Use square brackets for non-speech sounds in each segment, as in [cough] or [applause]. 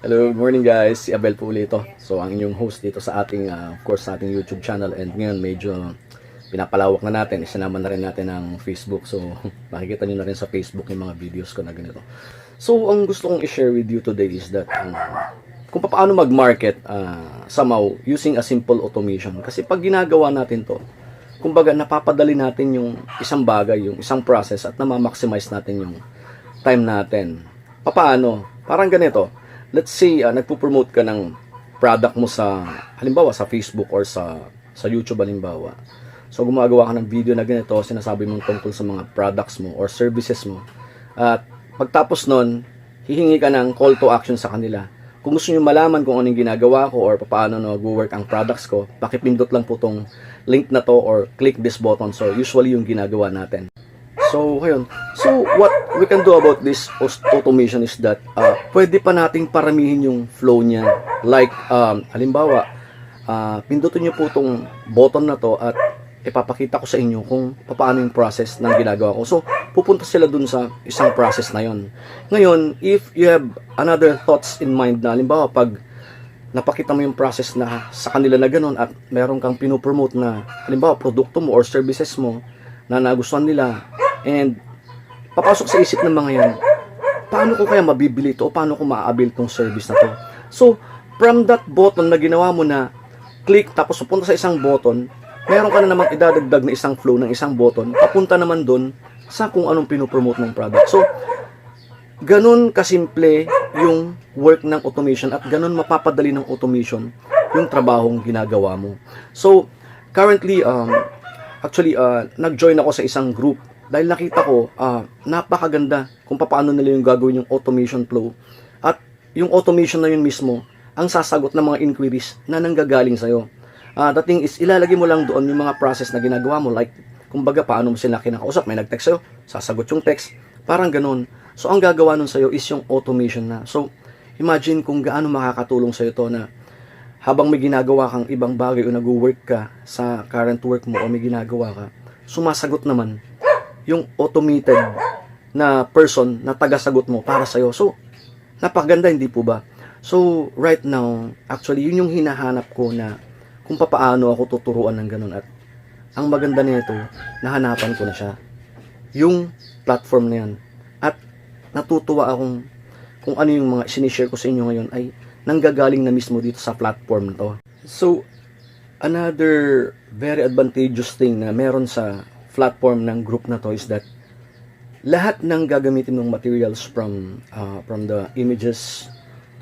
Hello, good morning guys. Si Abel po ulit ito. So, ang inyong host dito sa ating, ah, of course, sa ating YouTube channel. And ngayon, medyo pinapalawak na natin. Isinama na rin natin ang Facebook. So, [laughs] makikita nyo na rin sa Facebook yung mga videos ko na ganito. So, ang gusto kong i-share with you today is that um, kung paano mag-market ah, somehow using a simple automation. Kasi pag ginagawa natin to, kumbaga napapadali natin yung isang bagay, yung isang process at namamaximize natin yung time natin. Paano? Parang ganito. Let's say uh, nagpo-promote ka ng product mo sa halimbawa sa Facebook or sa sa YouTube halimbawa. So gumagawa ka ng video na ganito, sinasabi mong tungkol sa mga products mo or services mo. At pagtapos nun, hihingi ka ng call to action sa kanila. Kung gusto niyo malaman kung anong ginagawa ko or paano nag-work ang products ko, pakipindot lang po tong link na to or click this button. So usually yung ginagawa natin. So, ayun. So, what we can do about this automation is that uh, pwede pa nating paramihin yung flow niya. Like, um, halimbawa, uh, pindutin niyo po itong button na to at ipapakita ko sa inyo kung paano yung process ng ginagawa ko. So, pupunta sila dun sa isang process na yon. Ngayon, if you have another thoughts in mind na, halimbawa, pag napakita mo yung process na sa kanila na ganun at meron kang pinopromote na, halimbawa, produkto mo or services mo na nagustuhan nila and papasok sa isip ng mga yan, paano ko kaya mabibili ito o paano ko maa-avail tong service na to? So, from that button na ginawa mo na click tapos pupunta sa isang button, meron ka na namang idadagdag na isang flow ng isang button, papunta naman doon sa kung anong pinopromote ng product. So, ganun kasimple yung work ng automation at ganun mapapadali ng automation yung trabahong ginagawa mo. So, currently, um, actually, uh, nag-join ako sa isang group dahil nakita ko, uh, napakaganda kung paano nila yung gagawin yung automation flow. At yung automation na yun mismo, ang sasagot ng mga inquiries na nanggagaling sa'yo. Uh, the thing is, ilalagay mo lang doon yung mga process na ginagawa mo. Like, kumbaga, paano mo sila kinakausap. May nag-text sa'yo, sasagot yung text. Parang ganun. So, ang gagawa nun sa'yo is yung automation na. So, imagine kung gaano makakatulong sa'yo to na habang may ginagawa kang ibang bagay o nag-work ka sa current work mo o may ginagawa ka, sumasagot naman yung automated na person na tagasagot mo para sa'yo. So, napakaganda, hindi po ba? So, right now, actually, yun yung hinahanap ko na kung papaano ako tuturuan ng ganun. At ang maganda nito, nahanapan ko na siya. Yung platform na yan. At natutuwa akong kung ano yung mga sinishare ko sa inyo ngayon ay nanggagaling na mismo dito sa platform to. So, another very advantageous thing na meron sa platform ng group na to is that lahat ng gagamitin mong materials from uh, from the images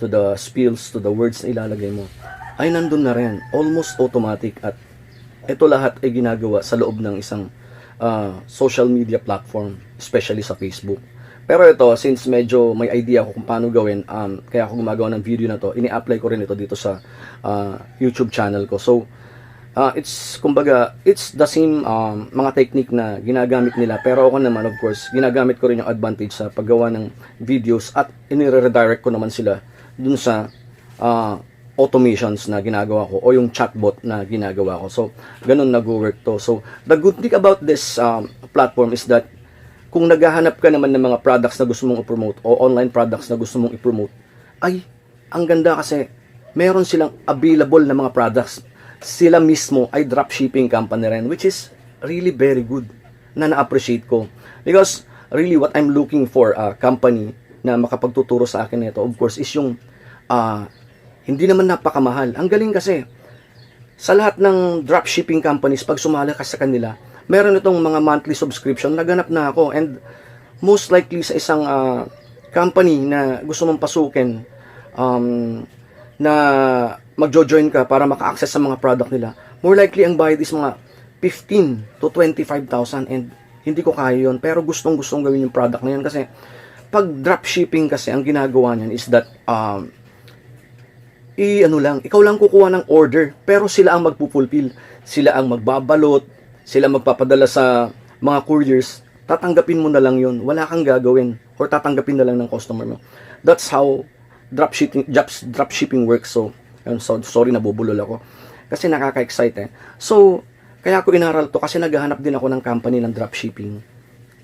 to the spills to the words na ilalagay mo ay nandun na rin almost automatic at ito lahat ay ginagawa sa loob ng isang uh, social media platform especially sa Facebook. Pero ito since medyo may idea ako kung paano gawin um, kaya ako gumagawa ng video na to ini-apply ko rin ito dito sa uh, YouTube channel ko. So uh, it's kumbaga it's the same um, mga technique na ginagamit nila. Pero ako naman of course ginagamit ko rin yung advantage sa paggawa ng videos at inire-redirect ko naman sila dun sa uh, automations na ginagawa ko o yung chatbot na ginagawa ko. So ganun nag-work to. So the good thing about this um, platform is that kung naghahanap ka naman ng mga products na gusto mong i-promote o online products na gusto mong i-promote ay ang ganda kasi meron silang available na mga products sila mismo ay dropshipping company rin which is really very good na na-appreciate ko. Because really what I'm looking for a company na makapagtuturo sa akin nito of course is yung ah, hindi naman napakamahal. Ang galing kasi sa lahat ng dropshipping companies pag sumali ka sa kanila meron itong mga monthly subscription. Naganap na ako and most likely sa isang ah, company na gusto mong pasukin um, na magjo-join ka para maka-access sa mga product nila, more likely ang bayad is mga 15 to 25,000 and hindi ko kaya yun. Pero gustong gustong gawin yung product na yun kasi pag dropshipping kasi ang ginagawa niyan is that um, i ano lang, ikaw lang kukuha ng order pero sila ang magpupulfill. Sila ang magbabalot, sila magpapadala sa mga couriers. Tatanggapin mo na lang yun. Wala kang gagawin or tatanggapin na lang ng customer mo. That's how dropshipping drops dropshipping works so yun, so sorry nabubulol ako kasi nakaka-excite eh so kaya ko inaral to kasi naghahanap din ako ng company ng dropshipping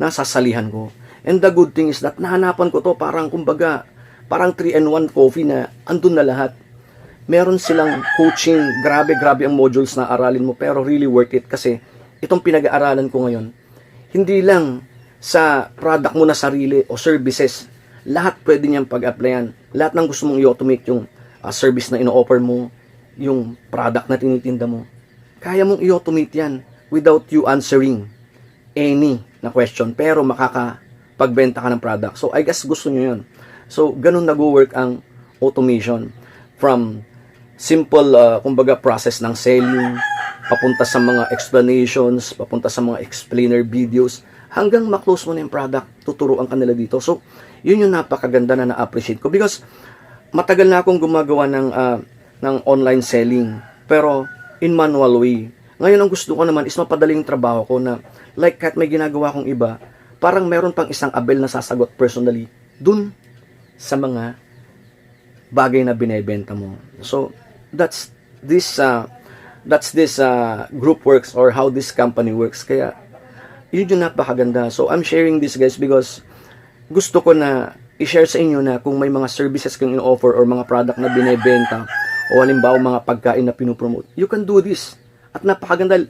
nasasalihan ko and the good thing is that nahanapan ko to parang kumbaga parang 3-in-1 coffee na andun na lahat. Meron silang coaching, grabe, grabe ang modules na aralin mo, pero really worth it kasi itong pinag-aaralan ko ngayon, hindi lang sa product mo na sarili o services, lahat pwede niyang pag-applyan. Lahat ng gusto mong i-automate yung ah, service na ino-offer mo, yung product na tinitinda mo, kaya mong i-automate yan without you answering any na question pero makakapagbenta ka ng product. So, I guess gusto nyo yun. So, ganun nag-work ang automation from simple, uh, kumbaga, process ng selling, papunta sa mga explanations, papunta sa mga explainer videos, hanggang maklose mo na yung product, tuturuan ka nila dito. So, yun yung napakaganda na na-appreciate ko because matagal na akong gumagawa ng, ah, ng online selling, pero in manual way. Ngayon, ang gusto ko naman is mapadaling trabaho ko na like kahit may ginagawa kong iba, parang meron pang isang abel na sasagot personally dun sa mga bagay na binebenta mo. So, that's this uh, that's this uh, group works or how this company works. Kaya, yun yung napakaganda. So, I'm sharing this guys because gusto ko na i-share sa inyo na kung may mga services kang in-offer or mga product na binebenta o halimbawa mga pagkain na pinupromote, you can do this. At napakaganda,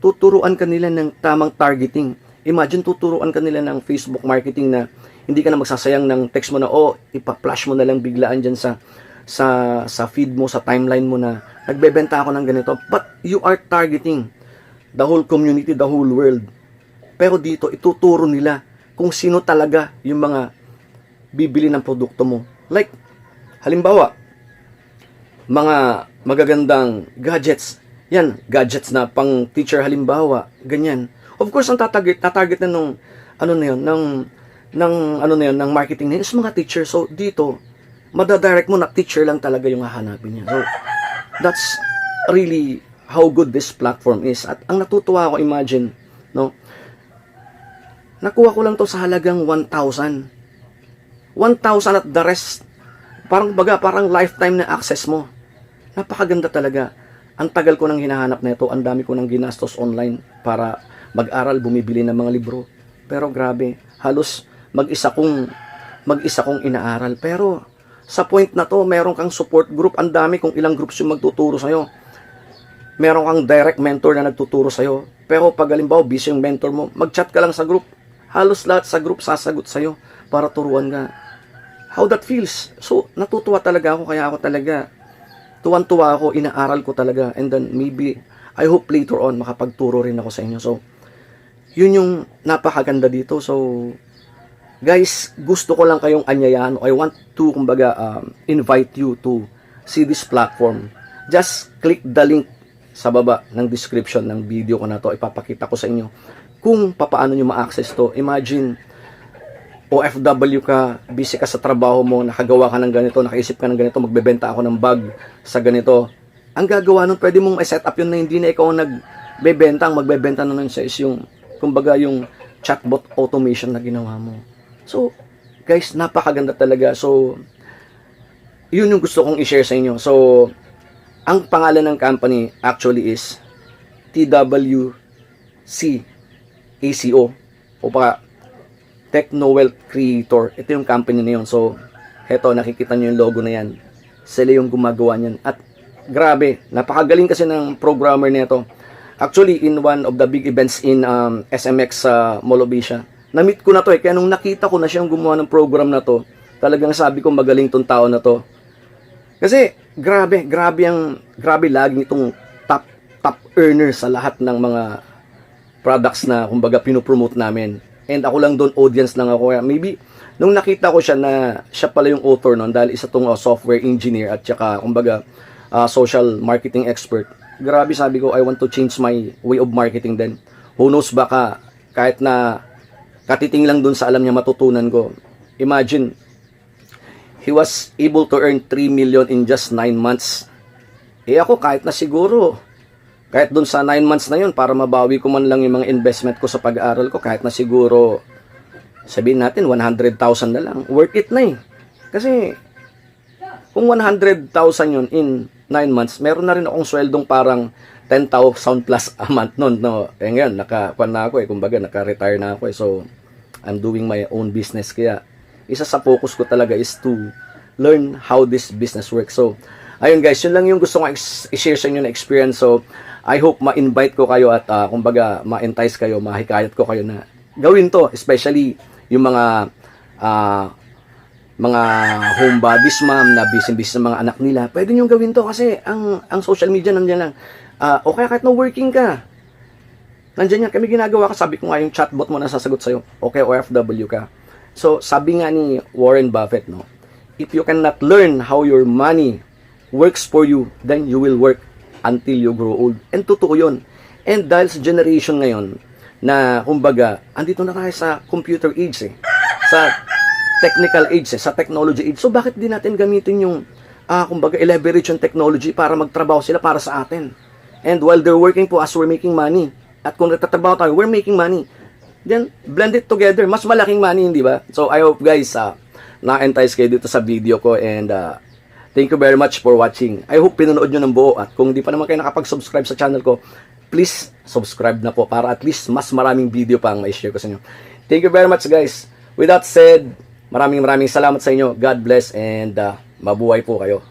tuturuan ka nila ng tamang targeting. Imagine tuturuan ka nila ng Facebook marketing na hindi ka na magsasayang ng text mo na oh, ipa-flash mo na lang biglaan dyan sa sa sa feed mo, sa timeline mo na nagbebenta ako ng ganito. But you are targeting the whole community, the whole world. Pero dito, ituturo nila kung sino talaga yung mga bibili ng produkto mo. Like, halimbawa, mga magagandang gadgets. Yan, gadgets na pang teacher halimbawa, ganyan. Of course, ang tatarget, tatarget na nung, ano na yun, ng, ng, ano na yun, ng marketing na yun, is mga teacher. So, dito, madadirect mo na teacher lang talaga yung hahanapin niya. So, that's really how good this platform is. At ang natutuwa ako, imagine, no, nakuha ko lang to sa halagang 1,000. 1,000 at the rest, parang baga, parang lifetime na access mo. Napakaganda talaga. Ang tagal ko nang hinahanap na ito, ang dami ko nang ginastos online para mag-aral, bumibili ng mga libro. Pero grabe, halos mag-isa kong mag-isa kong inaaral. Pero sa point na to, meron kang support group. Ang dami kung ilang groups yung magtuturo sa'yo. Meron kang direct mentor na nagtuturo sa'yo. Pero pag halimbawa, busy yung mentor mo, mag-chat ka lang sa group. Halos lahat sa group sasagot sa'yo para turuan ka. How that feels. So, natutuwa talaga ako. Kaya ako talaga, tuwan-tuwa ako, inaaral ko talaga. And then, maybe, I hope later on, makapagturo rin ako sa inyo. So, yun yung napakaganda dito. So, guys, gusto ko lang kayong anyayahan. I want to, kumbaga, um, invite you to see this platform. Just click the link sa baba ng description ng video ko na to. Ipapakita ko sa inyo kung papaano nyo ma-access to. Imagine, OFW ka, busy ka sa trabaho mo, nakagawa ka ng ganito, nakaisip ka ng ganito, magbebenta ako ng bag sa ganito. Ang gagawa nun, pwede mong i-set up yun na hindi na ikaw ang nagbebenta, ang magbebenta na nun siya is yung, kumbaga yung chatbot automation na ginawa mo. So, guys, napakaganda talaga. So, yun yung gusto kong i-share sa inyo. So, ang pangalan ng company actually is TWC ACO o pa Techno Wealth Creator. Ito yung company na yun. So, heto, nakikita nyo yung logo na yan. Sila yung gumagawa niyan. At grabe, napakagaling kasi ng programmer nito. Actually, in one of the big events in um, SMX sa uh, Molobisha, na-meet ko na to eh. Kaya nung nakita ko na siyang gumawa ng program na to, talagang sabi ko magaling tong tao na to. Kasi, grabe, grabe ang, grabe laging itong top, top earner sa lahat ng mga products na, kumbaga, pinopromote namin. And ako lang doon, audience lang ako. Kaya maybe, nung nakita ko siya na siya pala yung author noon dahil isa tong uh, software engineer at saka, kumbaga, uh, social marketing expert. Grabe sabi ko, I want to change my way of marketing then. Who knows baka kahit na katiting lang doon sa alam niya matutunan ko. Imagine, he was able to earn 3 million in just 9 months. Eh ako kahit na siguro, kahit doon sa 9 months na yun, para mabawi ko man lang yung mga investment ko sa pag-aaral ko, kahit na siguro, sabihin natin, 100,000 na lang. Worth it na eh. Kasi, kung 100,000 yun in 9 months, meron na rin akong sweldong parang 10,000 plus a month noon. No? Eh ngayon, naka, na ako eh. Kumbaga, naka-retire na ako eh. So, I'm doing my own business. Kaya, isa sa focus ko talaga is to learn how this business works. So, ayun guys, yun lang yung gusto kong i-share sa inyo na experience. So, I hope ma-invite ko kayo at uh, kumbaga ma-entice kayo, mahikayat ko kayo na gawin to, especially yung mga ah, mga homebodies ma'am na busy-busy sa mga anak nila, pwede nyo gawin to kasi ang ang social media nandiyan lang. Ah, o kaya kahit no working ka, nandiyan yan. Kami ginagawa ka, sabi ko nga yung chatbot mo na sasagot sa'yo. Okay, OFW ka. So, sabi nga ni Warren Buffett, no, if you cannot learn how your money works for you, then you will work until you grow old. And totoo yun. And dahil sa generation ngayon, na kumbaga, andito na tayo sa computer age eh. Sa technical age eh, sa technology age. So bakit di natin gamitin yung ah kumbaga i-leverage yung technology para magtrabaho sila para sa atin. And while they're working po us, we're making money. At kung nagtatrabaho tayo, we're making money. Then, blend it together. Mas malaking money, hindi ba? So, I hope guys, uh, na-entice kayo dito sa video ko and uh, thank you very much for watching. I hope pinanood nyo ng buo at kung di pa naman kayo nakapag-subscribe sa channel ko, please subscribe na po para at least mas maraming video pa ang ma-share ko sa inyo. Thank you very much guys. With that said, maraming maraming salamat sa inyo. God bless and uh, mabuhay po kayo.